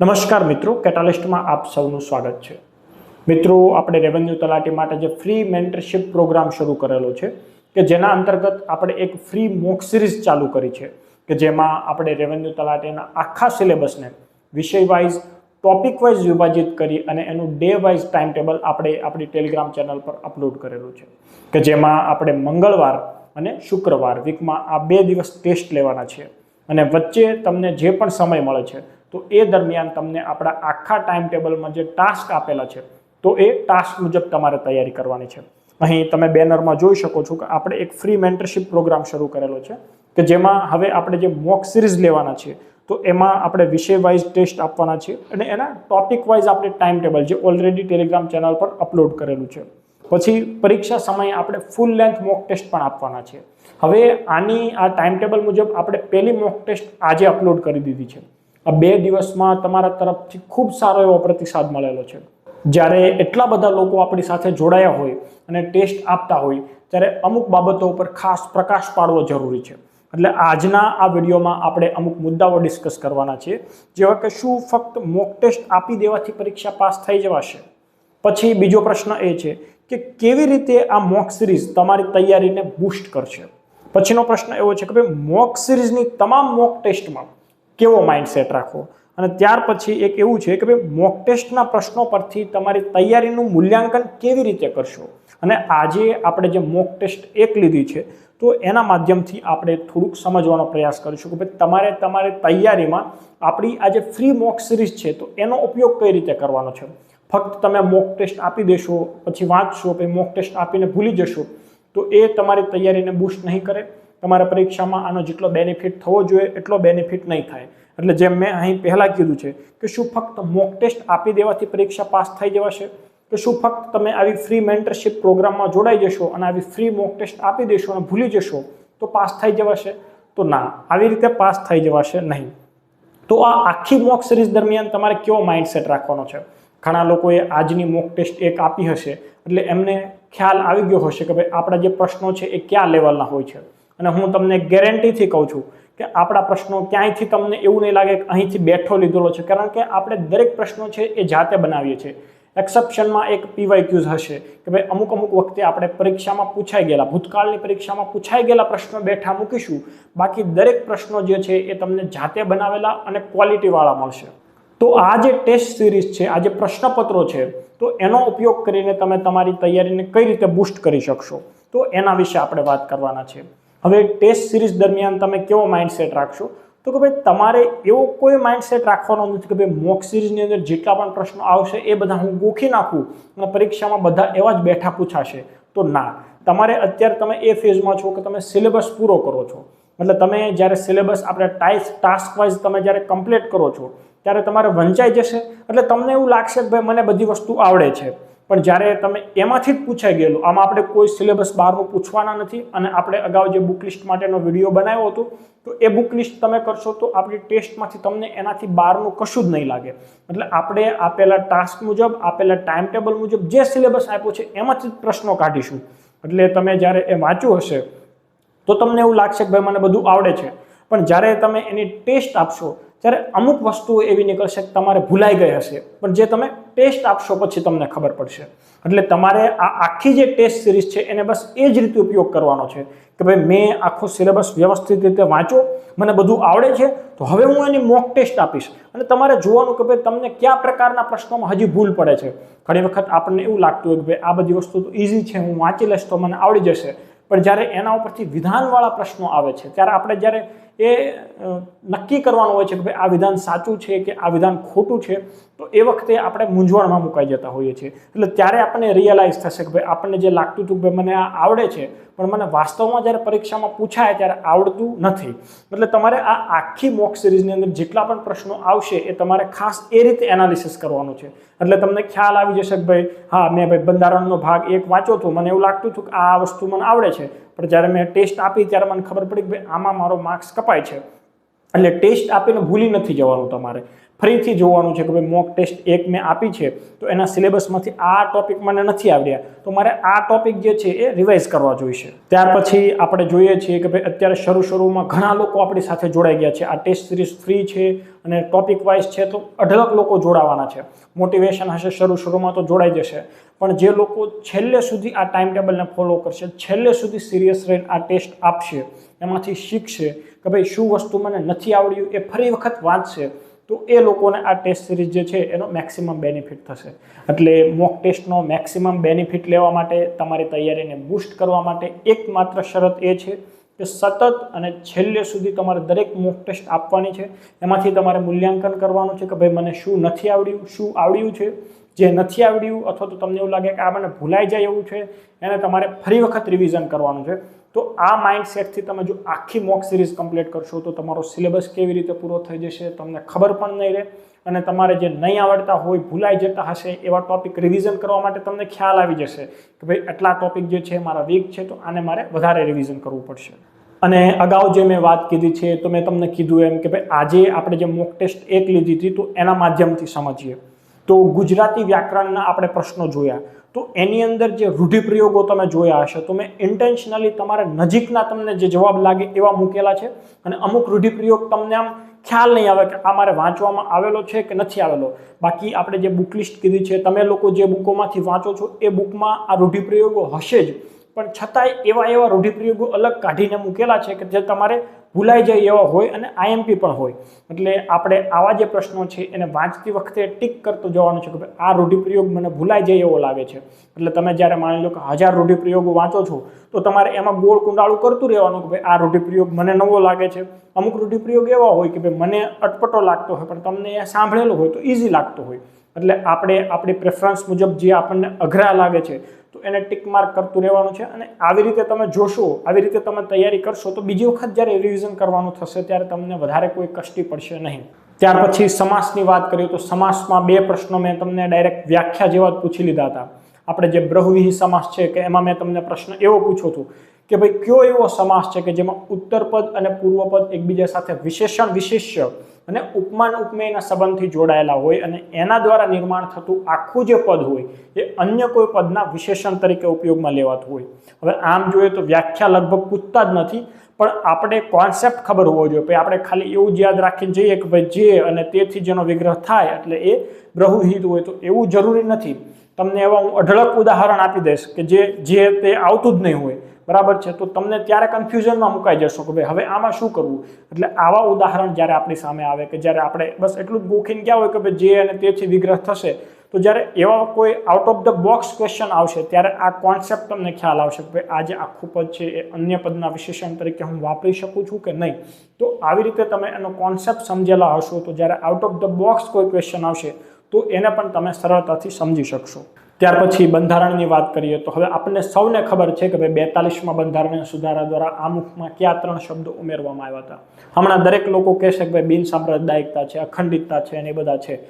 નમસ્કાર મિત્રો કેટાલિસ્ટમાં આપ સૌનું સ્વાગત છે. મિત્રો, આપણે રેવન્યુ તલાટી માટે જે ફ્રી મેન્ટરશિપ પ્રોગ્રામ શરૂ કરેલો છે, કે જેના અંતર્ગત આપણે એક ફ્રી મોક સિરીઝ ચાલુ કરી છે, કે જેમાં આપણે રેવન્યુ તલાટીના આખા સિલેબસને વિષય વાઇઝ ટોપિક વાઇઝ વિભાજિત કરી અને એનું ડે વાઇઝ ટાઈમ ટેબલ આપણે આપણી ટેલિગ્રામ ચેનલ પર અપલોડ કરેલું છે. કે જેમાં આપણે મંગળવાર અને શુક્રવાર વીકમાં આ બે દિવસ ટેસ્ટ લેવાના છે. અને વચ્ચે તમને જે પણ સમય મળે છે તો એ દરમિયાન તમને આપણા આખા ટાઈમ ટેબલમાં જે ટાસ્ક આપેલા છે, તો એ ટાસ્ક મુજબ તમારે તૈયારી કરવાની છે. અહીં તમે બેનરમાં જોઈ શકો છો કે આપણે એક ફ્રી મેન્ટરશીપ પ્રોગ્રામ શરૂ કરેલો છે, કે જેમાં હવે આપણે જે મોક સિરીઝ લેવાના છે, તો એમાં આપણે વિષય વાઇઝ ટેસ્ટ આપવાના છે અને એના ટોપિક વાઇઝ આપણે ટાઈમ ટેબલ જે ઓલરેડી ટેલિગ્રામ ચેનલ પર અપલોડ કરેલું છે. પછી પરીક્ષા સમયે આપણે ફૂલ લેન્થ મોક ટેસ્ટ પણ આપવાના છે. હવે આની આ ટાઈમ ટેબલ મુજબ આપણે પહેલી મોક ટેસ્ટ આજે અપલોડ કરી દીધી છે. આ બે દિવસમાં તમારા તરફથી ખૂબ સારો એવો પ્રતિસાદ મળેલો છે. જ્યારે એટલા બધા લોકો આપણી સાથે જોડાયા હોય અને ટેસ્ટ આપતા હોય, ત્યારે અમુક બાબતો ઉપર ખાસ પ્રકાશ પાડવો જરૂરી છે. એટલે આજના આ વિડીયોમાં આપણે અમુક મુદ્દાઓ ડિસ્કસ કરવાના છે જેવા કે શું ફક્ત મોક ટેસ્ટ આપી દેવાથી પરીક્ષા પાસ થઈ જવાશે? પછી બીજો પ્રશ્ન એ છે કે કેવી રીતે આ મોક સિરીઝ તમારી તૈયારીને બૂસ્ટ કરશે? પછીનો પ્રશ્ન એવો છે કે ભાઈ, મોક સિરીઝની તમામ મોક ટેસ્ટમાં કેવો માઇન્ડસેટ રાખવો? અને ત્યાર પછી એક એવું છે કે ભાઈ મોક ટેસ્ટના પ્રશ્નો પરથી તમારી તૈયારીનું મૂલ્યાંકન કેવી રીતે કરશો? અને આજે આપણે જે મોક ટેસ્ટ એક લીધી છે, તો એના માધ્યમથી આપણે થોડુંક સમજવાનો પ્રયાસ કરીશું કે ભાઈ તમારે તમારી તૈયારીમાં આપણી આ જે ફ્રી મોક સિરીઝ છે, તો એનો ઉપયોગ કઈ રીતે કરવાનો છે? ફક્ત તમે મોક ટેસ્ટ આપી દેશો, પછી વાંચશો, પછી મોક ટેસ્ટ આપીને ભૂલી જશો, તો એ તમારી તૈયારીને બુસ્ટ નહીં કરે? તમારા પરીક્ષામાં આનો જેટલો બેનિફિટ થવો જોઈએ, એટલો બેનિફિટ નહીં થાય. એટલે જેમ મેં અહીં પહેલાં કીધું છે કે શું ફક્ત મોક ટેસ્ટ આપી દેવાથી પરીક્ષા પાસ થઈ જવાશે? કે શું ફક્ત તમે આવી ફ્રી મેન્ટરશિપ પ્રોગ્રામમાં જોડાઈ જશો અને આવી ફ્રી મોક ટેસ્ટ આપી દેશો અને ભૂલી જશો, તો પાસ થઈ જવાશે? તો ના, આવી રીતે પાસ થઈ જવાશે નહીં. તો આ આખી મોક સિરીઝ દરમિયાન તમારે કેવો માઇન્ડસેટ રાખવાનો છે? ઘણા લોકોએ આજની મોક ટેસ્ટ એક આપી હશે, એટલે એમને ખ્યાલ આવી ગયો હશે કે ભાઈ આપણા જે પ્રશ્નો છે એ કયા લેવલના હોય છે. અને હું તમને ગેરંટીથી કહું છું કે આપણા પ્રશ્નો ક્યાંયથી તમને એવું નહીં લાગે કે અહીંથી બેઠો લીધેલો છે. કારણ કે આપણે દરેક પ્રશ્નો છે એ જાતે બનાવીએ છીએ. એક્સેપ્શનમાં એક પીવાય ક્યુઝ હશે કે ભાઈ અમુક અમુક વખતે આપણે પરીક્ષામાં પૂછાઈ ગયેલા, ભૂતકાળની પરીક્ષામાં પૂછાઈ ગયેલા પ્રશ્નો બેઠા મૂકીશું. બાકી દરેક પ્રશ્નો જે છે એ તમને જાતે બનાવેલા અને ક્વોલિટીવાળા મળશે. તો આ જે ટેસ્ટ સિરીઝ છે, આ જે પ્રશ્નપત્રો છે, તો એનો ઉપયોગ કરીને તમે તમારી તૈયારીને કઈ રીતે બૂસ્ટ કરી શકશો? તો એના વિશે આપણે વાત કરવાના છે હવે ટેસ્ટ સિરીઝ દરમિયાન તમે કેવો માઇન્ડસેટ રાખશો? તો કે ભાઈ તમારે એવો કોઈ માઇન્ડસેટ રાખવાનો નથી કે ભાઈ મોક સિરીઝની અંદર જેટલા પણ પ્રશ્નો આવશે એ બધા હું ગોખી નાખું અને પરીક્ષામાં બધા એવા જ બેઠા પૂછાશે. તો ના, તમારે અત્યારે તમે એ ફેઝમાં છો કે તમે સિલેબસ પૂરો કરો છો. મતલબ તમે જ્યારે સિલેબસ આપણે ટાઈસ ટાસ્ક વાઇઝ તમે જ્યારે કમ્પ્લીટ કરો છો, ત્યારે તમારે વંચાઈ જશે. એટલે તમને એવું લાગશે કે ભાઈ મને બધી વસ્તુ આવડે છે. પણ જ્યારે તમે એમાંથી જ પૂછાઈ ગયેલું, આમાં આપણે કોઈ સિલેબસ બહારનું પૂછવાના નથી અને આપણે અગાઉ જે બુક લિસ્ટ માટેનો વીડિયો બનાવ્યો હતો, તો એ બુક લિસ્ટ તમે કરશો તો આપણી ટેસ્ટમાંથી તમને એનાથી બહારનું કશું જ નહીં લાગે. એટલે આપણે આપેલા ટાસ્ક મુજબ, આપેલા ટાઈમ ટેબલ મુજબ જે સિલેબસ આપ્યો છે એમાંથી જ પ્રશ્નો કાઢીશું. એટલે તમે જ્યારે એ વાંચ્યું હશે, તો તમને એવું લાગશે કે ભાઈ મને બધું આવડે છે. પણ જ્યારે તમે એની ટેસ્ટ આપશો ત્યારે અમુક વસ્તુઓ એવી નીકળશે કે તમારે ભૂલાઈ ગઈ હશે પણ જે તમે ટેસ્ટ આપશો પછી તમને ખબર પડશે. એટલે તમારે આ આખી જે ટેસ્ટ સિરીઝ છે, એને બસ એ જ રીતે ઉપયોગ કરવાનો છે કે ભાઈ મેં આખો સિલેબસ વ્યવસ્થિત રીતે વાંચો મને બધું આવડે છે, તો હવે હું એની મોક ટેસ્ટ આપીશ. અને તમારે જોવાનું કે ભાઈ તમને કયા પ્રકારના પ્રશ્નોમાં હજી ભૂલ પડે છે. ઘણી વખત આપણને એવું લાગતું હોય કે ભાઈ આ બધી વસ્તુ તો ઇઝી છે, હું વાંચી લઈશ તો મને આવડી જશે. પણ જ્યારે એના ઉપરથી વિધાનવાળા પ્રશ્નો આવે છે, ત્યારે આપણે જ્યારે એ નક્કી કરવાનું હોય છે કે ભાઈ આ વિધાન સાચું છે કે આ વિધાન ખોટું છે, તો એ વખતે આપણે મૂંઝવણમાં મુકાઈ જતા હોઈએ છીએ. એટલે ત્યારે આપણને રિયલાઇઝ થશે કે ભાઈ આપણને જે લાગતું હતું ભાઈ મને આ આવડે છે, પણ મને વાસ્તવમાં જ્યારે પરીક્ષામાં પૂછાય ત્યારે આવડતું નથી. એટલે તમારે આ આખી મોક સિરીઝની અંદર જેટલા પણ પ્રશ્નો આવશે એ તમારે ખાસ એ રીતે એનાલિસિસ કરવાનું છે. એટલે તમને ખ્યાલ આવી જશે કે ભાઈ, હા, મેં ભાઈ બંધારણનો ભાગ એક વાંચો હતો મને એવું લાગતું હતું કે આ વસ્તુ મને આવડે છે. પણ જ્યારે મેં ટેસ્ટ આપી ત્યારે મને ખબર પડી કે આમાં મારો માર્ક્સ કપાય છે. એટલે ટેસ્ટ આપીને ભૂલી નથી જવાનું તમારે. ફરીથી જોવાનું છે કે ભાઈ મોક ટેસ્ટ એક મેં આપી છે, તો એના સિલેબસમાંથી આ ટોપિક મને નથી આવડ્યા. તો મારે આ ટોપિક જે છે એ રિવાઇઝ કરવા જોઈશે. ત્યાર પછી આપણે જોઈએ છીએ કે ભાઈ અત્યારે શરૂ શરૂમાં ઘણા લોકો આપણી સાથે જોડાઈ ગયા છે. આ ટેસ્ટ સિરીઝ ફ્રી છે અને ટોપિક વાઇઝ છે તો અઢળક લોકો જોડાવાના છે. મોટિવેશન હશે શરૂ શરૂમાં તો જોડાઈ જશે. પણ જે લોકો છેલ્લે સુધી આ ટાઈમ ટેબલને ફોલો કરશે, છેલ્લે સુધી સિરિયસ રહીને આ ટેસ્ટ આપશે, એમાંથી શીખશે કે ભાઈ શું વસ્તુ મને નથી આવડ્યું એ ફરી વખત વાંચશે. તો એ લોકોને આ ટેસ્ટ સિરીઝ જે છે એનો મેક્સિમમ બેનિફિટ થશે. એટલે મોક ટેસ્ટનો મેક્સિમમ બેનિફિટ લેવા માટે તમારી તૈયારીને બૂસ્ટ કરવા માટે એકમાત્ર શરત એ છે કે સતત અને છેલ્લે સુધી તમારે દરેક મોક ટેસ્ટ આપવાની છે. એમાંથી તમારે મૂલ્યાંકન કરવાનું છે કે ભાઈ મને શું નથી આવડ્યું, શું આવડ્યું છે? જે નથી આવડ્યું અથવા તો તમને એવું લાગે કે આ મને ભૂલાઈ જાય એવું છે, એને તમારે ફરી વખત રિવિઝન કરવાનું છે. તો આ માઇન્ડસેટથી તમે જો આખી મોક સિરીઝ કમ્પ્લીટ કરશો તો તમારો સિલેબસ કેવી રીતે પૂરો થઈ જશે તમને ખબર પણ નહીં રહે. અને તમારે જે નહીં આવડતા હોય, ભૂલાઈ જતા હશે, એવા ટોપિક રિવિઝન કરવા માટે તમને ખ્યાલ આવી જશે કે ભાઈ આટલા ટોપિક જે છે મારા વીક છે, તો આને મારે વધારે રિવિઝન કરવું પડશે. અને અગાઉ જે મેં વાત કીધી છે, તો મેં તમને કીધું એમ કે ભાઈ આજે આપણે જે મોક ટેસ્ટ એક લીધી હતી, તો એના માધ્યમથી સમજીએ. તો ગુજરાતી વ્યાકરણના આપણે પ્રશ્નો જોયા. તો એની અંદર જે રૂઢિપ્રયોગો તમે જોયા હશે, તો મેં ઇન્ટેન્શનલી તમારા નજીકના તમને જે જવાબ લાગે એવા મૂકેલા છે. અને અમુક રૂઢિપ્રયોગ તમને આમ ખ્યાલ નહીં આવે કે આ મારે વાંચવામાં આવેલો છે કે નથી આવેલો. બાકી આપણે જે બુક લિસ્ટ કીધી છે, તમે લોકો જે બુકોમાંથી વાંચો છો, એ બુકમાં આ રૂઢિપ્રયોગો હશે જ. પણ છતાંય એવા એવા રૂઢિપ્રયોગો અલગ કાઢીને મૂકેલા છે કે જે તમારે ભૂલાઈ જાય એવા હોય અને આઈએમપી પણ હોય. એટલે આપણે આવા જે પ્રશ્નો છે એને વાંચતી વખતે ટીક કરતો જવાનું છે કે ભાઈ આ રૂઢિપ્રયોગ મને ભૂલાઈ જાય એવો લાગે છે. એટલે તમે જ્યારે માની લો કે હજાર રૂઢિપ્રયોગો વાંચો છો, તો તમારે એમાં ગોળ કુંડાળું કરતું રહેવાનું કે ભાઈ આ રૂઢિપ્રયોગ મને નવો લાગે છે. અમુક રૂઢિપ્રયોગ એવા હોય કે ભાઈ મને અટપટો લાગતો હોય, પણ તમને એ સાંભળેલો હોય તો ઇઝી લાગતો હોય. એટલે આપણે આપણી પ્રેફરન્સ મુજબ જે આપણને અઘરા લાગે છે તો એને ટિક માર્ક કરતું રહેવાનું છે અને આવી રીતે તમે જોશો, આવી રીતે તમે તૈયારી કરશો, તો બીજી વખત જ્યારે રિવિઝન કરવાનું થશે, ત્યારે તમને વધારે કોઈ કષ્ટી પડશે નહીં. ત્યાર પછી સમાસની વાત કરીએ તો સમાસમાં બે પ્રશ્નો મેં તમને ડાયરેક્ટ વ્યાખ્યા જેવા જ પૂછી લીધા હતા. આપણે જે બ્રહ્મવિહી સમાસ છે કે એમાં મેં તમને પ્રશ્ન એવો પૂછ્યો હતો કે ભાઈ કયો એવો સમાસ છે કે જેમાં ઉત્તરપદ અને પૂર્વપદ એકબીજા સાથે વિશેષણ વિશેષ્ય અને ઉપમાન ઉપમેયના સંબંધથી જોડાયેલા હોય અને એના દ્વારા નિર્માણ થતું આખું જે પદ હોય, એ અન્ય કોઈ પદના વિશેષણ તરીકે ઉપયોગમાં લેવાતું હોય. હવે આમ જોઈએ તો વ્યાખ્યા લગભગ પૂછતા જ નથી, પણ આપણે કોન્સેપ્ટ ખબર હોવો જોઈએ. ભાઈ, આપણે ખાલી એવું જ યાદ રાખીને જઈએ કે ભાઈ, જે અને તેથી જેનો વિગ્રહ થાય એટલે એ બ્રહુહિત હોય તો એવું જરૂરી નથી. તમને એવા હું અઢળક ઉદાહરણ આપી દઈશ કે જે જે તે આવતું જ નહીં હોય. બરાબર છે? તો તમને ત્યારે કન્ફ્યુઝનમાં મુકાઈ જશો કે ભાઈ હવે આમાં શું કરવું? એટલે આવા ઉદાહરણ જ્યારે આપણી સામે આવે કે જ્યારે આપણે બસ એટલું ગોખીને ક્યાં હોય કે ભાઈ જે અને તેથી વિગ્રહ થશે, તો જ્યારે એવા કોઈ out of the box question આવશે, ત્યારે આ કોન્સેપ્ટ તમને ખ્યાલ આવશે કે ભાઈ આ જે આખું પદ છે એ અન્ય પદના વિશેષણ તરીકે હું વાપરી શકું છું કે નહીં? તો આવી રીતે તમે એનો કોન્સેપ્ટ સમજેલા હશો, તો જ્યારે આઉટ ઓફ ધ બોક્સ કોઈ ક્વેશ્ચન આવશે, તો એને પણ તમે સરળતાથી સમજી શકશો. ત્યાર પછી બંધારણની વાત કરીએ તો હવે આપણને સૌને ખબર છે કે ભાઈ બેતાલીસમાં બંધારણીય સુધારા દ્વારા આમુખમાં કયા ત્રણ શબ્દો ઉમેરવામાં આવ્યા હતા? હમણાં દરેક લોકો કહેશે કે ભાઈ બિનસાંપ્રદાયિકતા છે, અખંડિતતા છે અને એ બધા છે.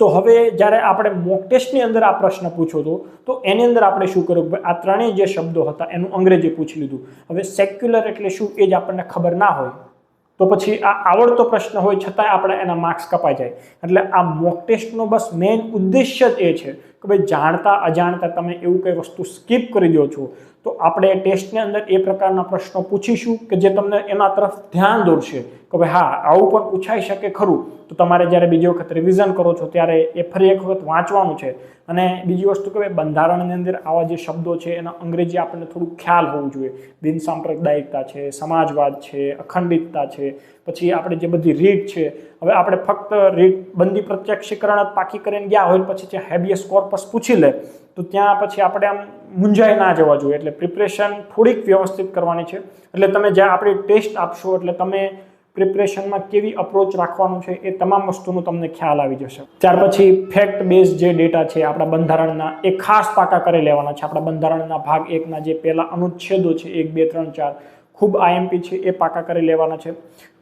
તો હવે જ્યારે આપણે મોક ટેસ્ટની અંદર આ પ્રશ્ન પૂછ્યો હતો તો એની અંદર આપણે શું કર્યું ભાઈ આ ત્રણેય જે શબ્દો હતા એનું અંગ્રેજી પૂછી લીધું. હવે સેક્યુલર એટલે શું એ જ આપણને ખબર ના હોય, તો પછી આ આવડતો પ્રશ્ન હોય છતાંય આપણે એના માર્ક્સ કપાઈ જાય. એટલે આ મોક ટેસ્ટનો બસ મેઇન ઉદ્દેશ્ય જ એ છે કે ભાઈ જાણતા, અજાણતા તમે એવું કંઈ વસ્તુ સ્કીપ કરી દો છો, તો આપણે ટેસ્ટની અંદર એ પ્રકારના પ્રશ્નો પૂછીશું કે જે તમને એના તરફ ધ્યાન દોરશે. કે ભાઈ હા, આવું પણ પૂછાઈ શકે ખરું. તો તમારે જ્યારે બીજી વખત રિવિઝન કરો છો, ત્યારે એ ફરી એક વખત વાંચવાનું છે. અને બીજી વસ્તુ કે ભાઈ બંધારણની અંદર આવા જે શબ્દો છે, એના અંગ્રેજી આપણને થોડું ખ્યાલ હોવું જોઈએ. બિન સાંપ્રદાયિકતા છે, સમાજવાદ છે, અખંડિતતા છે, પછી આપણે જે બધી રીત છે હવે આપણે ફક્ત રીટ બંદી પ્રત્યક્ષીકરણ જ પાકી કરીને ગયા હોય પછી જે હેબિયસ કોર્પસ પૂછી લે, તો ત્યાં પછી આપણે આમ મૂંઝાઈ ના જવા જોઈએ. એટલે પ્રિપરેશન થોડીક વ્યવસ્થિત કરવાની છે. એટલે તમે જ્યાં આપણી ટેસ્ટ આપશો, એટલે તમે પ્રિપરેશનમાં કેવી અપ્રોચ રાખવાનું છે એ તમામ વસ્તુનો તમને ખ્યાલ આવી જશે. ત્યાર પછી ફેક્ટ બેઝ જે ડેટા છે આપણા બંધારણના, એ ખાસ પાકા કરી લેવાના છે. આપણા બંધારણના ભાગ એકના જે પહેલા અનુચ્છેદો છે, એક, બે, ત્રણ, ચાર, ખૂબ આઈએમપી છે એ પાકા કરી લેવાના છે.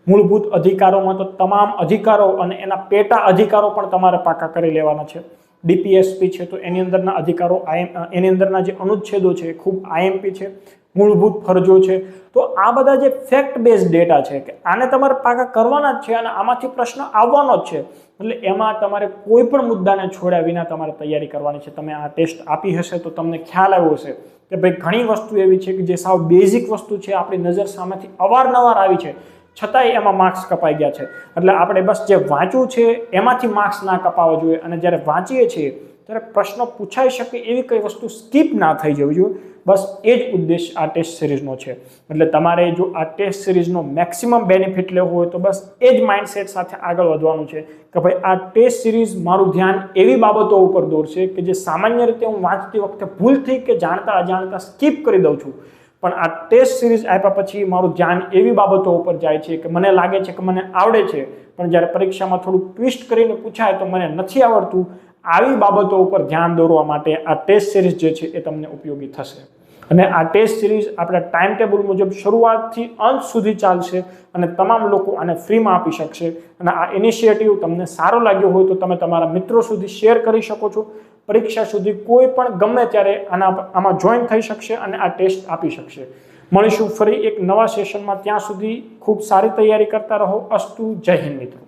મૂળભૂત અધિકારોમાં તો તમામ અધિકારો અને એના પેટા અધિકારો પણ તમારે પાકા કરી લેવાના છે. ડીપીએસપી છે તો એની અંદરના અધિકારો આઈએમ એની અંદરના જે અનુચ્છેદો છે ખૂબ આઈએમપી છે, મૂળભૂત ફરજો છે. તો આ બધા જે ફેક્ટ બેઝ ડેટા છે કે આને તમારે પાકા કરવાના જ છે અને આમાંથી પ્રશ્ન આવવાનો જ છે, એટલે એમાં તમારે કોઈ પણ મુદ્દાને છોડ્યા વિના તમારે તૈયારી કરવાની છે. તમે આ ટેસ્ટ આપી હશે તો તમને ખ્યાલ આવ્યો હશે કે ભાઈ ઘણી વસ્તુ એવી છે કે જે સાવ બેઝિક વસ્તુ છે, આપણી નજર સામેથી અવારનવાર આવી છે. છતાંય એમાં માર્ક્સ કપાઈ ગયા છે. એટલે આપણે બસ જે વાંચવું છે, એમાંથી માર્ક્સ ના કપાવવા જોઈએ. અને જ્યારે વાંચીએ છીએ, ત્યારે પ્રશ્નો પૂછાઈ શકે એવી કઈ વસ્તુ સ્કીપ ના થઈ જવી જોઈએ. બસ એ જ ઉદ્દેશ આ ટેસ્ટ સિરીઝનો છે. એટલે તમારે જો આ ટેસ્ટ સિરીઝનો મેક્સિમમ બેનિફિટ લેવો હોય, તો બસ એ જ માઇન્ડસેટ સાથે આગળ વધવાનું છે કે ભાઈ આ ટેસ્ટ સિરીઝ મારું ધ્યાન એવી બાબતો ઉપર દોરશે કે જે સામાન્ય રીતે હું વાંચતી વખતે ભૂલથી કે જાણતા અજાણતા સ્કીપ કરી દઉં છું. પણ આ ટેસ્ટ સિરીઝ આપ્યા પછી મારું ધ્યાન એવી બાબતો ઉપર જાય છે કે મને લાગે છે કે મને આવડે છે. પણ જ્યારે પરીક્ષામાં થોડું ટ્વિસ્ટ કરીને પૂછાય તો મને નથી આવડતું. આવી બાબતો ઉપર ધ્યાન દોરવા માટે આ ટેસ્ટ સિરીઝ જે છે એ તમને ઉપયોગી થશે. અને આ ટેસ્ટ સિરીઝ આપણા ટાઈમ ટેબલ મુજબ શરૂઆતથી અંત સુધી ચાલશે અને તમામ લોકો આને ફ્રીમાં આપી શકશે. અને આ ઇનિશિયેટિવ તમને સારો લાગ્યો હોય તો તમે તમારા મિત્રો સુધી શેર કરી શકો છો. પરીક્ષા સુધી કોઈ પણ ગમે ત્યારે આના આમાં જોઈન થઈ શકશે અને આ ટેસ્ટ આપી શકશે. મળીશું ફરી એક નવા સેશનમાં ત્યાં સુધી ખૂબ સારી તૈયારી કરતા રહો. અસ્તુ. જય હિન્દ મિત્રો.